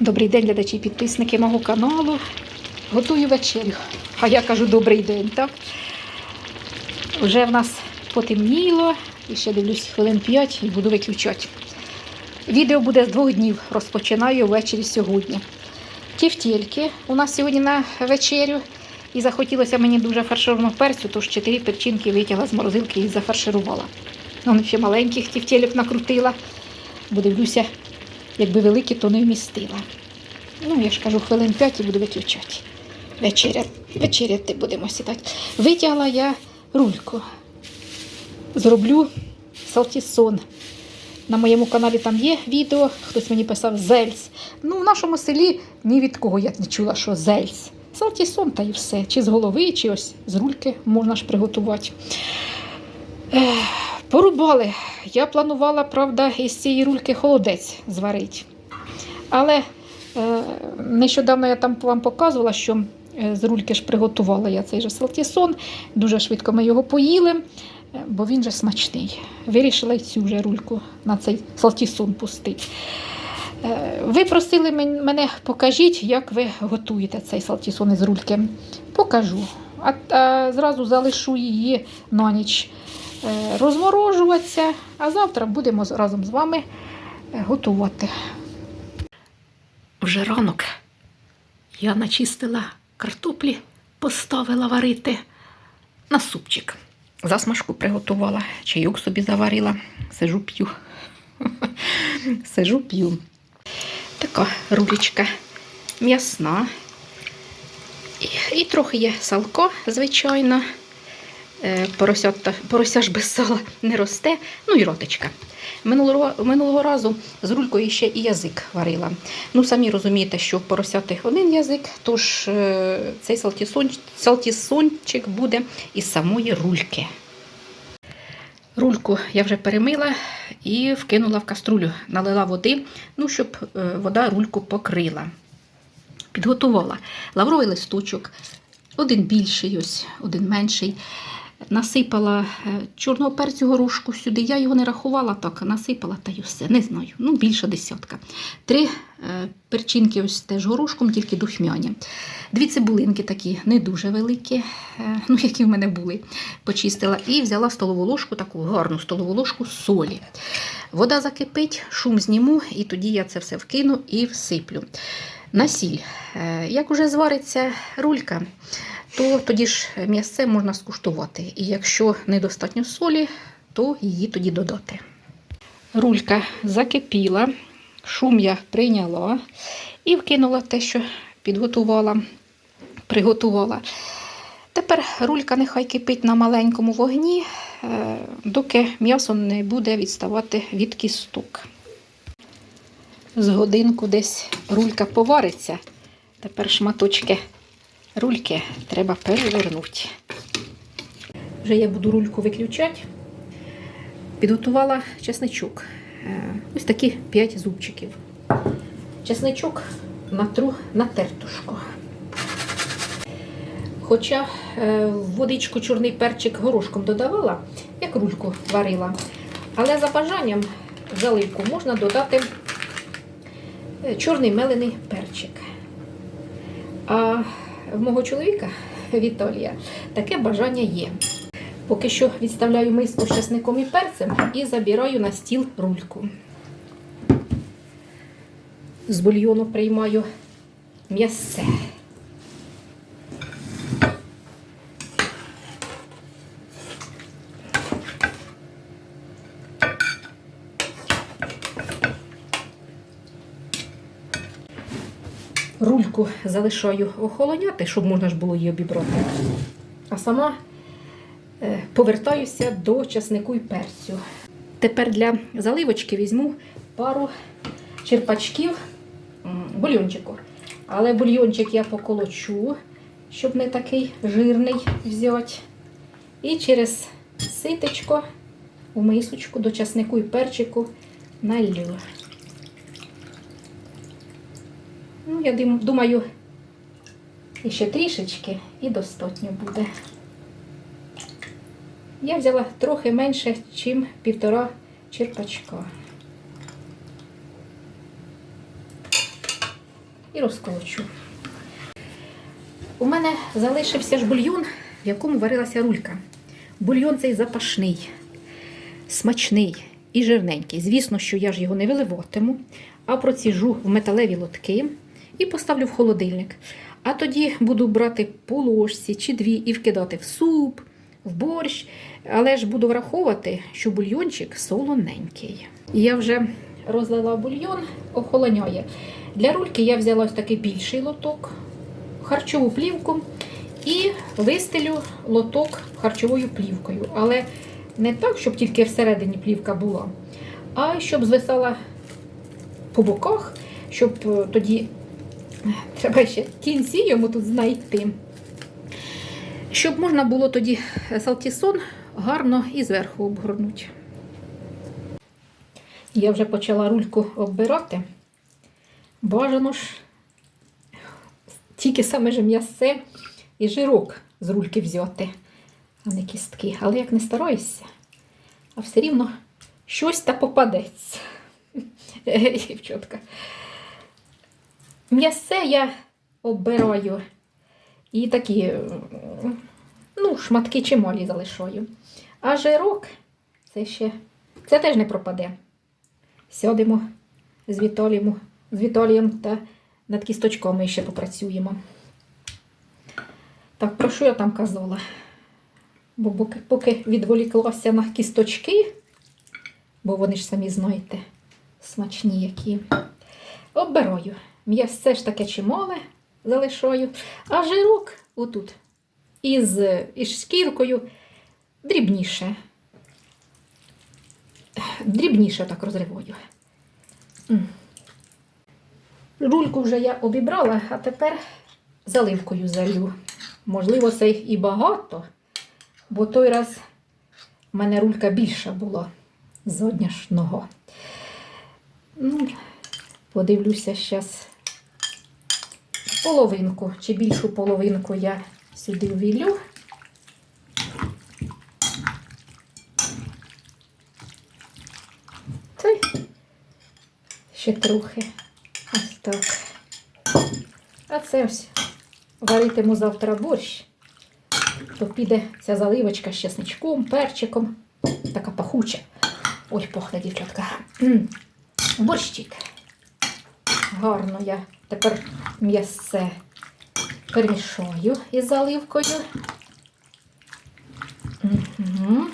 Добрий день, глядачі і підписники мого каналу. Готую вечерю. А я кажу добрий день, так? Вже в нас потемніло, і ще дивлюсь хвилин 5 і буду виключати. Відео буде з двох днів. Розпочинаю ввечері сьогодні. Тівтільки у нас сьогодні на вечерю. І захотілося мені дуже фаршированого перцю, тож чотири перчинки витягла з морозилки і зафарширувала. Вон ще маленьких тівтєлік накрутила, бо дивлюся, якби великі, то не вмістила. Ну, я ж кажу, хвилин 5 і буду виключати. Вечеря, вечеряти будемо сідати. Витягла я рульку. Зроблю салтісон. На моєму каналі там є відео, хтось мені писав зельс. Ну, в нашому селі ні від кого я не чула, що зельс. Салтісон та і все. Чи з голови, чи ось з рульки можна ж приготувати. Ех, Порубали. Я планувала, правда, із цієї рульки холодець зварити. Але е, нещодавно я там вам показувала, що е, з рульки ж приготувала я цей же салтісон. Дуже швидко ми його поїли, е, бо він же смачний. Вирішила й цю вже рульку на цей салтісон пустити. Е, Ви просили мене, покажіть, як ви готуєте цей салтісон із рульки. Покажу. А, а зразу залишу її на ніч розморожуватися, а завтра будемо разом з вами е, готувати. Вже ранок я начистила картоплі, поставила варити на супчик. Засмажку приготувала, чайок собі заварила, сижу п'ю. Сижу п'ю. Така рулечка м'ясна. І, і трохи є салко, звичайно. Е, Порося, ж без сала не росте. Ну і ротичка. Минулого, минулого разу з рулькою ще і язик варила. Ну, самі розумієте, що в поросяти один язик, тож е, цей салтісон, салтісончик буде із самої рульки. Рульку я вже перемила і вкинула в каструлю, налила води, ну, щоб е, вода рульку покрила. Підготувала лавровий листочок, один більший, ось, один менший. Насипала е, чорного перцю горошку сюди. Я його не рахувала так, насипала та й все. Не знаю. Ну, більше десятка. Три е, перчинки ось теж горошком, тільки духмяні. Дві цибулинки такі не дуже великі, е, ну, які в мене були. Почистила і взяла столову ложку, таку гарну столову ложку солі. Вода закипить, шум зніму, і тоді я це все вкину і всиплю. На сіль. Як уже звариться рулька, то тоді ж м'ясце можна скуштувати. І якщо недостатньо солі, то її тоді додати. Рулька закипіла, шум я прийняла і вкинула те, що підготувала, приготувала. Тепер рулька нехай кипить на маленькому вогні, е, доки м'ясо не буде відставати від кісток. З годинку десь рулька повариться. Тепер шматочки рульки треба перевернути. Вже я буду рульку виключати. Підготувала чесничок. Е, Ось такі 5 зубчиків. Чесничок натру на тертушку. Хоча е, водичку чорний перчик горошком додавала, як рульку варила. Але за бажанням в заливку можна додати е, чорний мелений перчик. А в мого чоловіка Віталія таке бажання є. Поки що відставляю миску з чесником і перцем і забираю на стіл рульку. З бульйону приймаю м'ясце. Рульку залишаю охолоняти, щоб можна ж було її обібрати. А сама е, повертаюся до часнику і перцю. Тепер для заливочки візьму пару черпачків бульйончику. Але бульйончик я поколочу, щоб не такий жирний взяти. І через ситечко у мисочку до часнику і перчику налью. Ну, я думаю, ще трішечки і достатньо буде. Я взяла трохи менше, ніж півтора черпачка. і розколочу. У мене залишився ж бульйон, в якому варилася рулька. Бульйон цей запашний, смачний і жирненький. Звісно, що я ж його не виливатиму, а проціжу в металеві лотки і поставлю в холодильник. А тоді буду брати по ложці чи дві і вкидати в суп, в борщ. Але ж буду враховувати, що бульйончик солоненький. Я вже розлила бульйон, охолоняє. Для рульки я взяла ось такий більший лоток, харчову плівку і вистелю лоток харчовою плівкою. Але не так, щоб тільки всередині плівка була, а щоб звисала по боках, щоб е, тоді треба ще кінці йому тут знайти. Щоб можна було тоді салтісон гарно і зверху обгорнути. Я вже почала рульку оббирати. Бажано ж тільки саме ж м'ясе і жирок з рульки взяти, а не кістки. Але як не стараюся, а все рівно щось та попадеться. Дівчатка. М'ясе я оббираю і такі, ну, шматки чималі залишаю. А жирок це ще це теж не пропаде. Сядемо з Віталієм, з Віталієм та над кісточками ще попрацюємо. Так, про що я там казала? Бо поки, відволіклася на кісточки, бо вони ж самі знаєте, смачні які. Оббираю. М'ясце ж таке чимале залишаю, а жирок отут із, із шкіркою дрібніше. Дрібніше так розриваю. Рульку вже я обібрала, а тепер заливкою залю. Можливо, це їх і багато, бо той раз в мене рулька більша була з одняшного. Ну, подивлюся зараз половинку чи більшу половинку я сюди ввілю. Та ще трохи. Ось так. А це ось варитиму завтра борщ. То піде ця заливочка з чесничком, перчиком. Така пахуча. Ой, пахне, дівчатка. Борщик. Гарно я тепер м'ясе перемішаю із заливкою. Угу.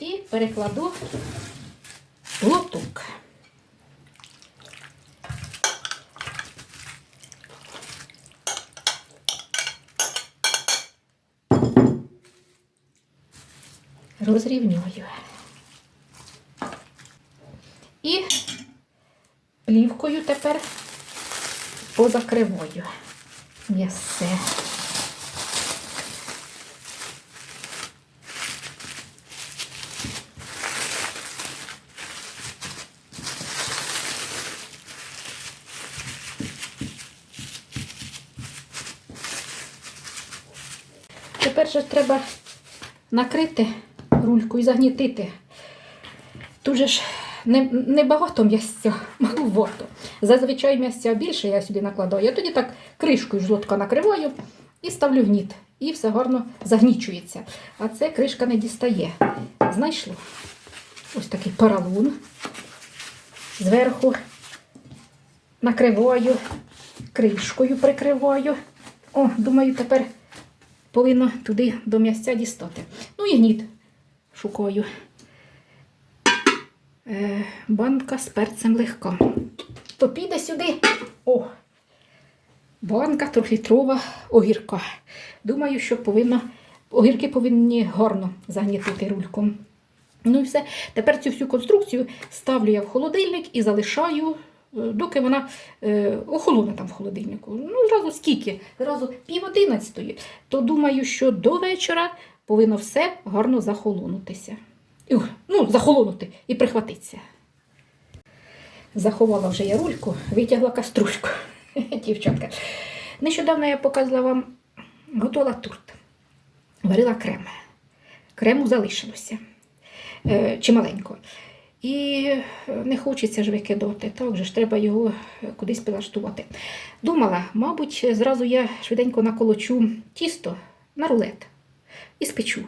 І перекладу в лоток. Розрівнюю. І плівкою тепер позакриваю м'ясе. Тепер же треба накрити рульку і загнітити. Тут же ж не, не м'ясця, маловато. Зазвичай м'ясця більше я сюди накладаю. Я тоді так кришкою жлотка накриваю і ставлю гніт. І все гарно загнічується. А це кришка не дістає. Знайшли. Ось такий паралун. Зверху накриваю, кришкою прикриваю. О, думаю, тепер повинно туди до м'ясця дістати. Ну і гніт шукаю. Е, банка з перцем легка. То піде сюди. О! Банка трьохлітрова огірка. Думаю, що повинна, огірки повинні гарно загнітити рульку. Ну і все. Тепер цю всю конструкцію ставлю я в холодильник і залишаю, е, доки вона е, охолоне там в холодильнику. Ну, зразу скільки? Зразу пів одинадцятої. То думаю, що до вечора повинно все гарно захолонутися. Ну, захолонути і прихватитися. Заховала вже я рульку, витягла каструльку. Дівчатка. Нещодавно я показала вам, готувала торт. Варила крем. Крему залишилося е, чималенько. І не хочеться ж викидати, так же ж треба його кудись прилаштувати. Думала, мабуть, зразу я швиденько наколочу тісто на рулет і спечу.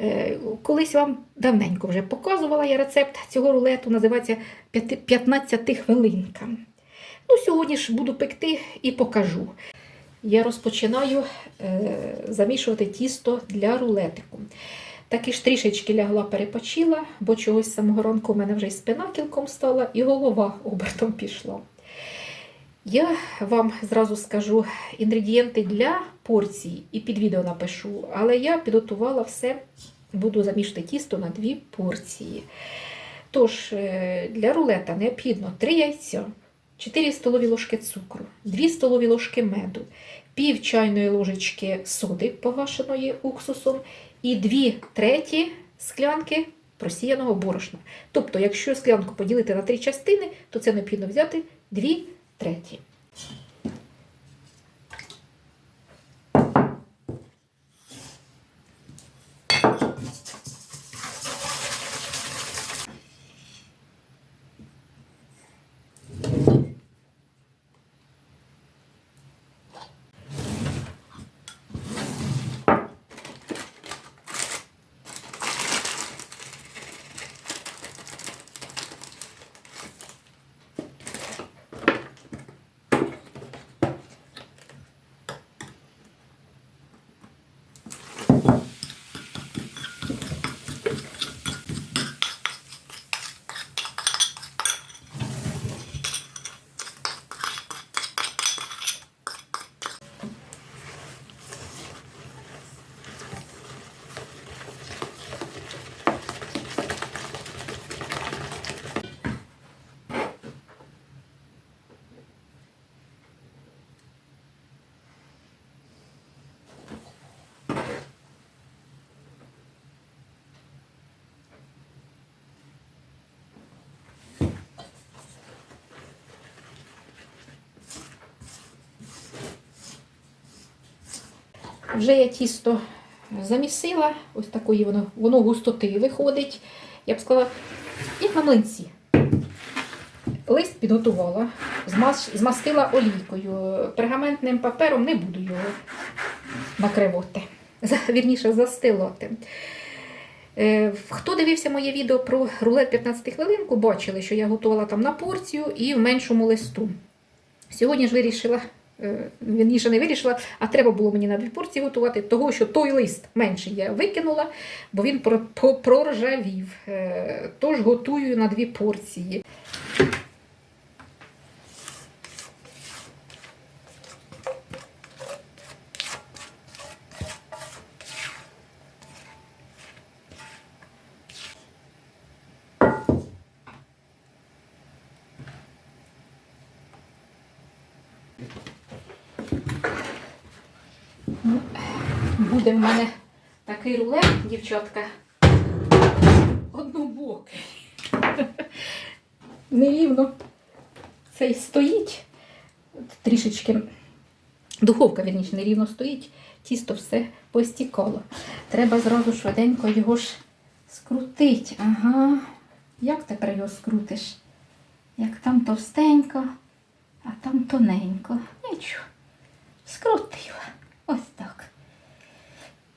Е, Колись вам давненько вже показувала я рецепт цього рулету, називається «П'яти- 15 хвилинка. Ну, сьогодні ж буду пекти і покажу. Я розпочинаю е, замішувати тісто для рулетику. Таки ж трішечки лягла, перепочила, бо чогось самого ранку в мене вже і спина кілком стала, і голова обертом пішла. Я вам зразу скажу інгредієнти для порції і під відео напишу, але я підготувала все, буду замішувати тісто на дві порції. Тож, е, для рулета необхідно 3 яйця, 4 столові ложки цукру, 2 столові ложки меду, пів чайної ложечки соди погашеної уксусом і 2 треті склянки просіяного борошна. Тобто, якщо склянку поділити на три частини, то це необхідно взяти 2 треті. Вже я тісто замісила, ось такої воно, воно густоти виходить. Я б сказала, як на млинці. Лист підготувала, змастила олійкою. Пергаментним папером не буду його накривати. Вірніше, застилати. Е, Хто дивився моє відео про рулет 15 хвилинку, бачили, що я готувала там на порцію і в меншому листу. Сьогодні ж вирішила, вірніше не вирішила, а треба було мені на дві порції готувати, того що той лист менший я викинула, бо він про- проржавів. Е, Тож готую на дві порції. Буде в мене такий рулет, дівчатка. Однобокий. Нерівно цей стоїть. Трішечки духовка, вірніше, нерівно стоїть, тісто все постікало. Треба зразу швиденько його ж скрутити. Ага. Як тепер його скрутиш? Як там товстенько, а там тоненько. Нічого. Скрутила. Ось так.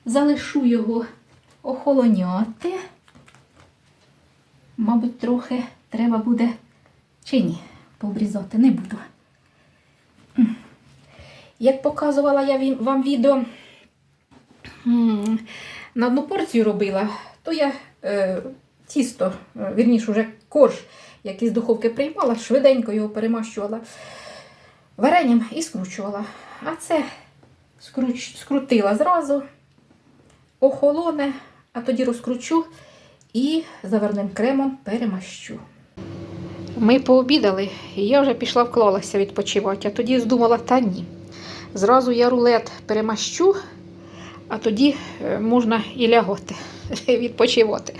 Залишу його охолоняти. Мабуть, трохи треба буде чи ні, пообрізати не буду. Як показувала я вам відео на одну порцію робила, то я е, тісто, е, вірніше, вже корж, який з духовки приймала, швиденько його перемащувала варенням і скручувала. А це скруч, скрутила зразу, охолоне, а тоді розкручу і заварним кремом перемащу. Ми пообідали, і я вже пішла вклалася відпочивати, а тоді здумала, та ні. Зразу я рулет перемащу, а тоді е, можна і лягати, відпочивати.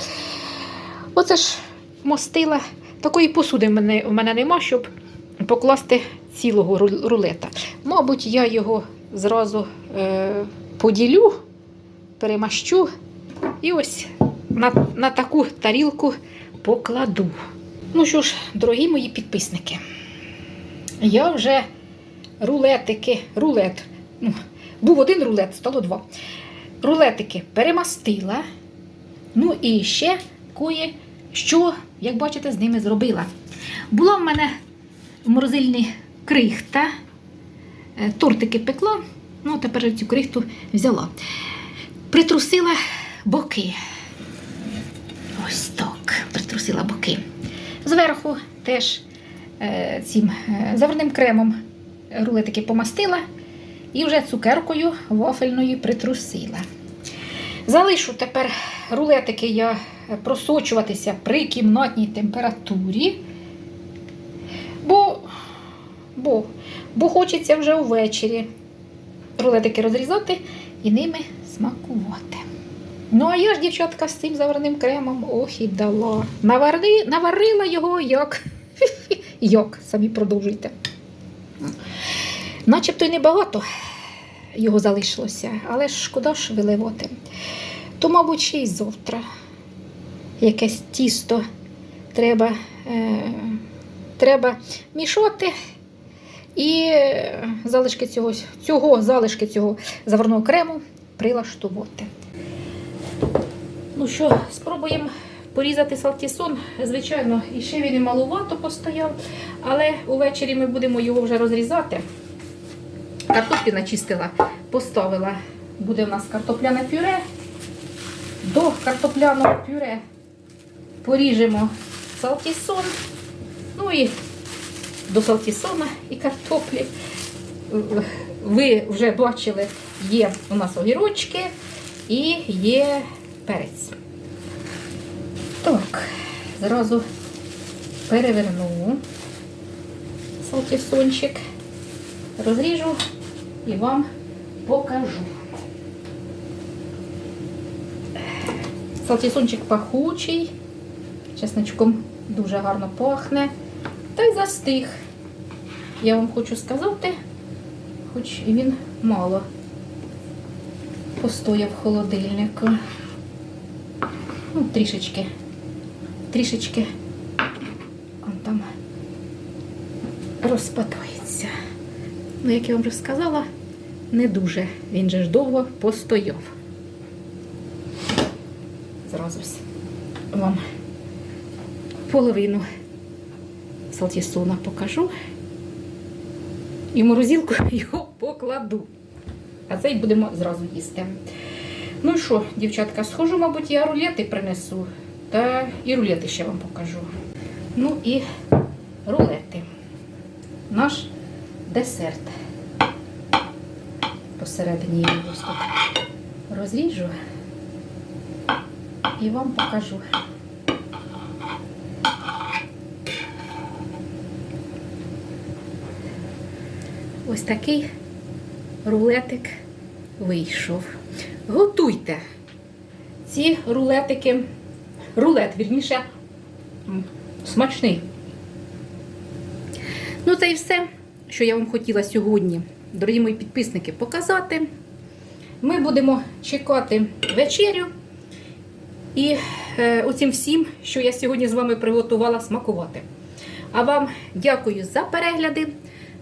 Оце ж мостила. Такої посуди в мене, нема, щоб покласти цілого рулета. Мабуть, я його зразу е, поділю, перемащу і ось на, на таку тарілку покладу. Ну що ж, дорогі мої підписники, я вже рулетики, рулет. Ну, був один рулет, стало два. Рулетики перемастила. Ну і ще кое що, як бачите, з ними зробила. Була в мене в морозильні крихта, е, тортики пекла, ну тепер цю крихту взяла. Притрусила боки. Ось так, притрусила боки. Зверху теж е, цим е, заварним кремом рулетики помастила і вже цукеркою вафельною притрусила. Залишу тепер рулетики я просочуватися при кімнатній температурі, бо, бо, бо хочеться вже ввечері рулетики розрізати і ними смакувати. Ну, а я ж, дівчатка, з цим заварним кремом ох і дала. Навари, наварила його як. як, самі продовжуйте. Начебто й небагато його залишилося, але шкода ж виливати. То, мабуть, ще й завтра якесь тісто треба, е, треба мішати. І залишки цього, цього, залишки цього заварного крему прилаштувати. Ну що, спробуємо порізати салтісон. Звичайно, і ще він і малувато постояв, але увечері ми будемо його вже розрізати. Картоплі начистила, поставила. Буде в нас картопляне пюре. До картопляного пюре поріжемо салтісон. Ну і до салтісона і картоплі. Ви вже бачили, є у нас огірочки і є перець. Так, зразу переверну салтісончик, розріжу і вам покажу. Салтісончик пахучий, чесночком дуже гарно пахне. Та й застиг. Я вам хочу сказати, хоч і він мало постояв холодильнику. Ну, трішечки, трішечки он там розпадається. Ну, як я вам вже сказала, не дуже. Він же ж довго постояв. Зразу вам половину салтісона покажу. І в його покладу. А цей будемо зразу їсти. Ну і що, дівчатка, схожу, мабуть, я рулети принесу. Та і рулети ще вам покажу. Ну і рулети. Наш десерт. Посередині я його розріжу і вам покажу. Ось такий рулетик вийшов. Готуйте ці рулетики. Рулет, вірніше, смачний. Ну, це і все, що я вам хотіла сьогодні, дорогі мої підписники, показати. Ми будемо чекати вечерю. І е, оцім всім, що я сьогодні з вами приготувала, смакувати. А вам дякую за перегляди.